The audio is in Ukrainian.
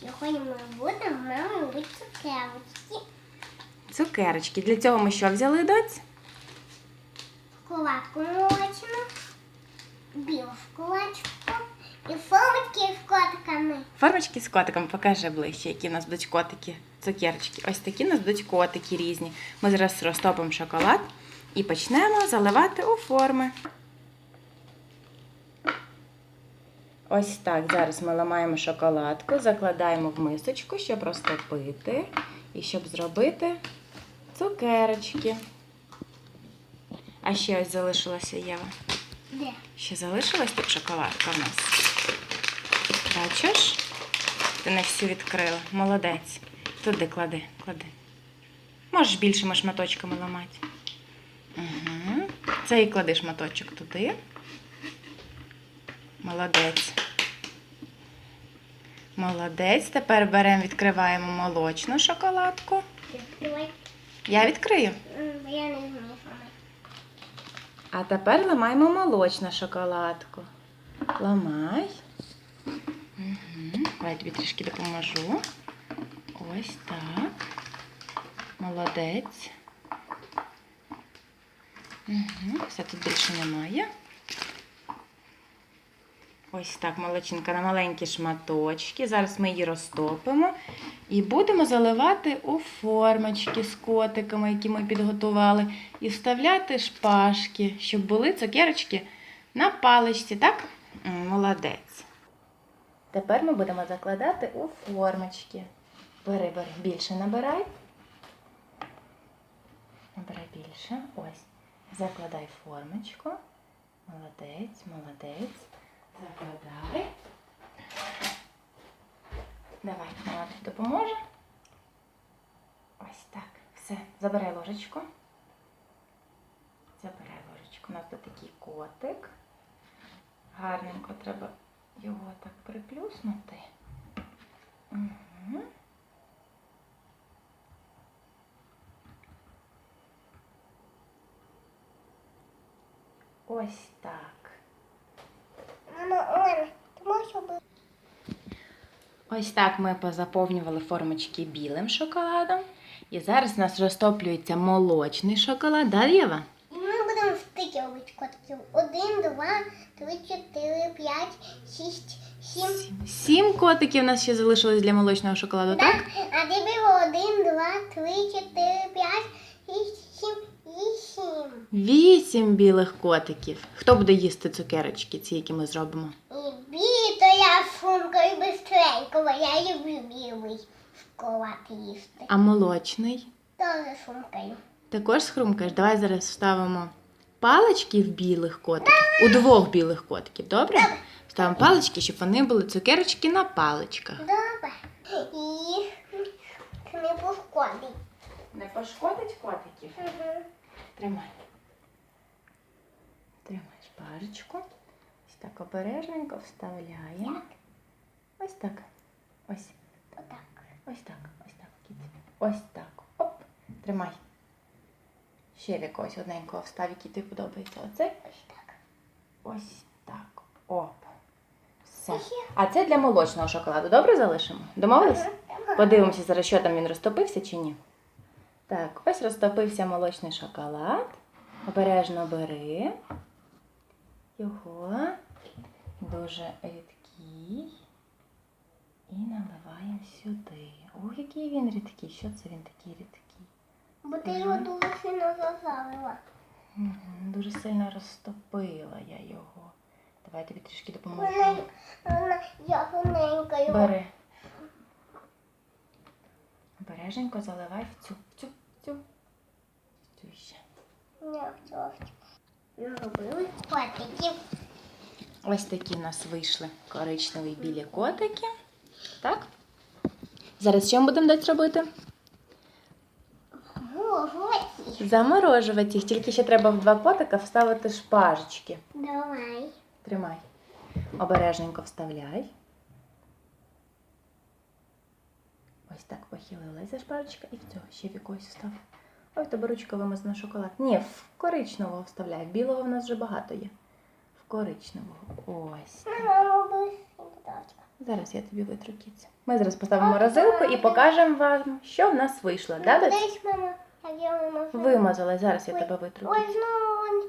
Сьогодні ми будемо мамі робити цукерочки. Цукерочки. Для цього ми що взяли, доць? Шоколадку молочну, білу шоколадку і формочки з котиками. Формочки з котиком покажи ближче, які у нас будуть котики, цукерочки. Ось такі у нас будуть котики різні. Ми зараз розтопимо шоколад і почнемо заливати у форми. Ось так. Зараз ми ламаємо шоколадку, закладаємо в мисочку, щоб розтопити і щоб зробити цукерочки. А ще ось залишилася Єва. Де? Ще залишилась тут шоколадка в нас. Бачиш? Ти не всю відкрила. Молодець. Туди клади, клади. Можеш більшими шматочками ламати. Угу. Цей клади шматочок туди. Молодець. Молодець. Тепер беремо, відкриваємо молочну шоколадку. Відкривай. Я відкрию. Я не вмію. А тепер ламаємо молочну шоколадку. Ламай. Угу. Давай я тобі трішки допоможу. Ось так. Молодець. Угу. Все тут більше немає. Ось так, молочинка на маленькі шматочки. Зараз ми її розтопимо і будемо заливати у формочки з котиками, які ми підготували, і вставляти шпажки, щоб були цукерочки на паличці, так? Молодець. Тепер ми будемо закладати у формочки. Бери, бери, більше набирай. Набирай більше. Ось. Закладай формочку. Молодець, молодець. Закладай. Давай, тобі допоможе. Ось так. Все. Забирай ложечку. Забирай ложечку. У нас тут такий котик. Гарненько треба його так приплюснути. Угу. Ось так. Мама, Олена, ти можеш робити? Ось так ми позаповнювали формочки білим шоколадом. І зараз у нас розтоплюється молочний шоколад. Да, Єва? Ми будемо стики робити котиків. Один, два, три, чотири, п'ять, шість, сім. Сім котиків у нас ще залишилось для молочного шоколаду, так? А де було один, два, три, чотири, п'ять, вісім. Білих котиків. Хто буде їсти цукерочки, ці, які ми зробимо? Білі, то я шумкаю бистренько, бо я люблю білий шоколад їсти. А молочний? Тоже шумкаю. Також схрумкаєш. Давай зараз вставимо палички в білих котиків. У двох білих котиків, добре? Ставимо палички, щоб вони були цукерочки на паличках. Добре. І не пошкодить. Не пошкодить котиків? Угу. Тримай. Тримай шпажечку. Ось так обережненько вставляємо. Ось так. Ось. Отак. Ось так. Ось так. Ось так. Оп. Тримай. Ще в якогось одненького встав, який тобі подобається. Оце. Ось так. Ось так. Оп. Все. А це для молочного шоколаду. Добре залишимо? Домовились? Подивимося зараз, що там він розтопився чи ні. Так, ось розтопився молочний шоколад. Обережно бери його дуже рідкий і наливаємо сюди. Ох, який він рідкий. Що це він такий рідкий? Бо ти його дуже сильно зазавила. Дуже сильно розтопила я його. Давай я тобі трішки допоможу. Вона, вона його. Бери. Обереженько заливай в цю, в цю, в цю. В цю ще. Не вчора. Робили котиків. Ось такі в нас вийшли коричневі білі котики. Так? Зараз що ми будемо дати робити? Заморожувати їх. Тільки ще треба в два котика вставити шпажечки. Давай. Тримай. Обережненько вставляй. Ось так похилилася шпажечка і в цього ще в якогось встав. Ой, в тебе ручка вимазана шоколад. Ні, в коричневого вставляй. Білого в нас вже багато є. В коричневого. Ось. Зараз я тобі витру кіцю. Ми зараз поставимо морозилку і покажемо вам, що в нас вийшло. Да. Десь, мама, як я вимазала. Вимазала, зараз я Ой, тебе витру. Ой, знову